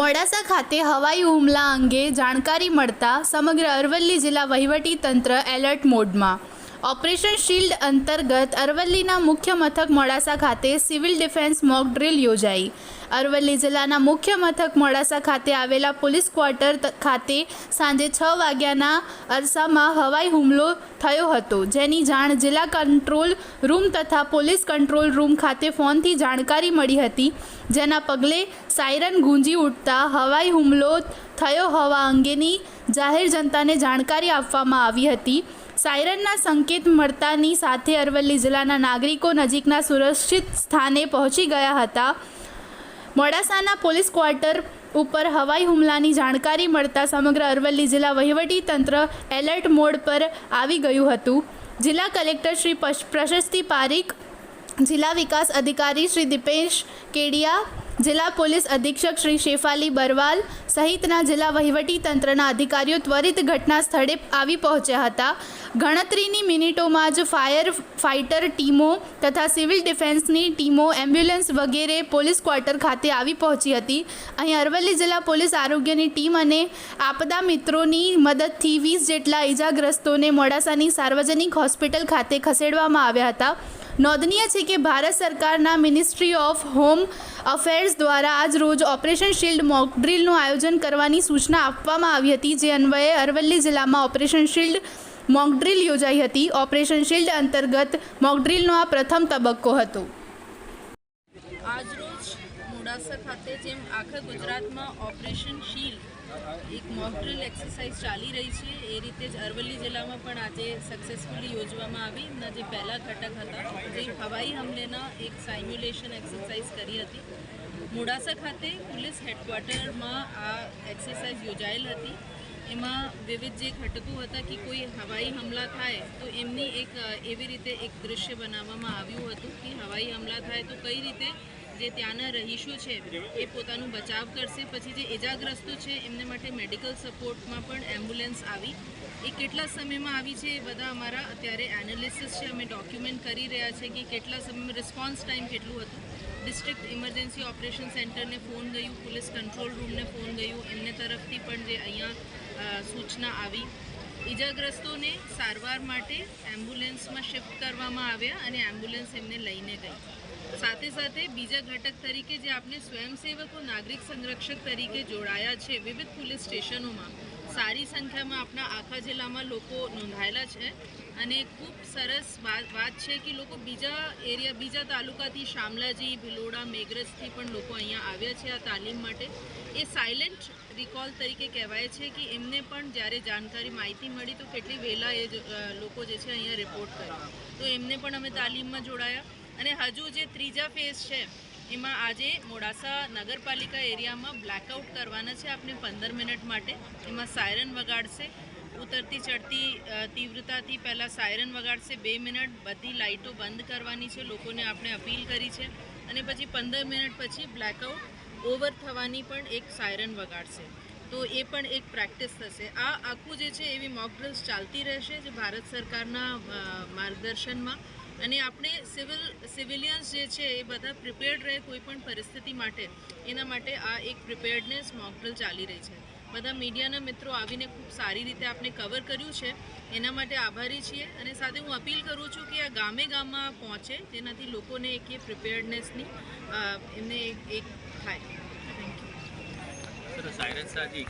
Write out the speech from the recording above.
મોડાસા ખાતે હવાઈ હુમલા અંગે જાણકારી મળતા સમગ્ર અરવલ્લી જિલ્લા વહીવટી તંત્ર એલર્ટ મોડમાં ઓપરેશન શિલ્ડ અંતર્ગત અરવલ્લીના મુખ્ય મથક મોડાસા ખાતે સિવિલ ડિફેન્સ મોક ડ્રિલ યોજાઈ. અરવલ્લી જિલ્લાના મુખ્ય મથક મોડાસા ખાતે આવેલા પોલીસ ક્વાર્ટર ખાતે સાંજે છ વાગ્યાના અરસામાં હવાઈ હુમલો થયો હતો. જેની જાણ જિલ્લા કંટ્રોલ રૂમ તથા પોલીસ કંટ્રોલ રૂમ ખાતે ફોનથી જાણકારી મળી હતી. જેના પગલે સાયરન ગુંજી ઉઠતા હવાઈ હુમલો થયો હોવા અંગેની જાહેર જનતાને જાણકારી આપવામાં આવી હતી. સાયરનના સંકેત મળતાની સાથે અરવલ્લી જિલ્લાના નાગરિકો નજીકના સુરક્ષિત સ્થાને પહોંચી ગયા હતા. મોડાસાના પોલીસ ક્વાર્ટર ઉપર હવાઈ હુમલાની જાણકારી મળતા સમગ્ર અરવલ્લી જિલ્લા વહીવટી તંત્ર એલર્ટ મોડ પર આવી ગયું હતું. જિલ્લા કલેક્ટર શ્રી પ્રશસ્તિ પારીખ જિલ્લા વિકાસ અધિકારી શ્રી દીપેશ કેડિયા, જિલ્લા પોલીસ અધિક્ષક શ્રી શેફાલી બરવાલ સહિતના જિલ્લા વહીવટી તંત્રના અધિકારીઓ ત્વરિત ઘટના સ્થળે આવી પહોંચ્યા હતા. ગણતરીની મિનિટોમાં જ ફાયર ફાઇટર ટીમો તથા સિવિલ ડિફેન્સની ટીમો, એમ્બ્યુલન્સ વગેરે પોલીસ ક્વાર્ટર ખાતે આવી પહોંચી હતી. અહીં અરવલ્લી જિલ્લા પોલીસ આરોગ્યની ટીમ અને આપદા મિત્રોની મદદથી વીસ જેટલા ઇજાગ્રસ્તોને મોડાસાની સાર્વજનિક હોસ્પિટલ ખાતે ખસેડવામાં આવ્યા હતા. નોંધનીય છે કે ભારત સરકારના મિનિસ્ટ્રી ઓફ હોમ અફેર્સ દ્વારા આજ રોજ ઓપરેશન શિલ્ડ મોક ડ્રીલનું આયોજન કરવાની સૂચના આપવામાં આવી હતી, જે અન્વયે અરવલ્લી જિલ્લામાં ઓપરેશન શિલ્ડ મોકડ્રીલ યોજાઈ હતી. ઓપરેશન શિલ્ડ અંતર્ગત મોકડ્રીલનો આ પ્રથમ તબક્કો હતો. આજરોજ મોડાસા ખાતે જેમ આખા ગુજરાતમાં ઓપરેશન શીલ્ડ એક મોકડ્રીલ એક્સરસાઇઝ ચાલી રહી છે. એ રીતે જ અરવલ્લી જિલ્લામાં પણ આજે સક્સેસફુલી યોજવામાં આવી. એમના જે પહેલા ઘટક હતા, જે હવાઈ હમલેના એક સાઇમ્યુલેશન એક્સરસાઇઝ કરી હતી. મોડાસા ખાતે પોલીસ હેડક્વાર્ટરમાં આ એક્સરસાઇઝ યોજાયેલ હતી. એમાં વિવિધ જે ઘટકો હતા કે કોઈ હવાઈ હમલા થાય, તો એમની એક એવી રીતે એક દૃશ્ય બનાવવામાં આવ્યું હતું કે હવાઈ હમલા થાય તો કઈ રીતે જે ત્યાંના રહીશો છે, એ પોતાનું બચાવ કરશે. પછી જે ઇજાગ્રસ્તો છે, એમને માટે મેડિકલ સપોર્ટમાં પણ એમ્બ્યુલન્સ આવી. એ કેટલા સમયમાં આવી છે, એ બધા અમારા અત્યારે એનાલિસિસ છે. અમે ડોક્યુમેન્ટ કરી રહ્યા છે કે કેટલા સમયમાં રિસ્પોન્સ ટાઈમ કેટલું હતું. ડિસ્ટ્રિક્ટ ઇમરજન્સી ઓપરેશન સેન્ટરને ફોન ગયું, પોલીસ કંટ્રોલ રૂમને ફોન ગયું. એમને તરફથી પણ જે અહીંયા સૂચના આવી. ઈજાગ્રસ્તોને સારવાર માટે એમ્બ્યુલન્સમાં શિફ્ટ કરવામાં આવ્યા અને એમ્બ્યુલન્સ એમને લઈને ગઈ. સાથે સાથે બીજા ઘટક તરીકે જે આપણે સ્વયંસેવકો, નાગરિક સંરક્ષક તરીકે જોડાયા છે વિવિધ પોલીસ સ્ટેશનોમાં, સારી સંખ્યામાં આપણા આખા જિલ્લામાં લોકો નોંધાયેલા છે અને ખૂબ સરસ વાત છે કે લોકો બીજા એરિયા, બીજા તાલુકાથી શામલાજી, ભિલોડા, મેઘરજથી પણ લોકો અહીંયા આવ્યા છે આ તાલીમ માટે. એ સાયલેન્ટ રિકોલ તરીકે કહેવાય છે કે એમને પણ જ્યારે જાણકારી માહિતી મળી તો કેટલી વહેલા એ લોકો જે છે અહીંયા રિપોર્ટ કર્યા. તો એમને પણ અમે તાલીમમાં જોડાયા. અને હજુ જે ત્રીજા ફેઝ છે, એમાં આજે મોડાસા નગરપાલિકા એરિયામાં બ્લેકઆઉટ કરવાના છે આપણે પંદર મિનિટ માટે. એમાં સાયરન વગાડશે, ઉતરતી ચડતી તીવ્રતાથી પહેલાં સાયરન વગાડશે, બે મિનિટ, બધી લાઇટો બંધ કરવાની છે, લોકોને આપણે અપીલ કરી છે. અને પછી પંદર મિનિટ પછી બ્લેકઆઉટ ઓવર થવાની પણ એક સાયરન વગાડશે. તો એ પણ એક પ્રેક્ટિસ થશે. આ આખું જે છે એવી મોક ડ્રિલ્સ ચાલતી રહેશે જે ભારત સરકારના માર્ગદર્શનમાં અને આપણે સિવિલ સિવિલિયન્સ જે છે એ બધા પ્રિપેર્ડ રહે કોઈ પણ પરિસ્થિતિ માટે, એના માટે આ એક પ્રિપેર્ડનેસ મોકડ્રિલ ચાલી રહી છે. બધા મીડિયાના મિત્રો આવીને ખૂબ સારી રીતે આપણે કવર કર્યું છે. એના માટે આભારી છીએ અને સાથે હું અપીલ કરું છું કે આ ગામે ગામમાં પહોંચે, તેનાથી લોકોને એક એ પ્રિપેર્ડનેસની એમને એક થાય. થેન્ક યુ સર સાયરન સાજી.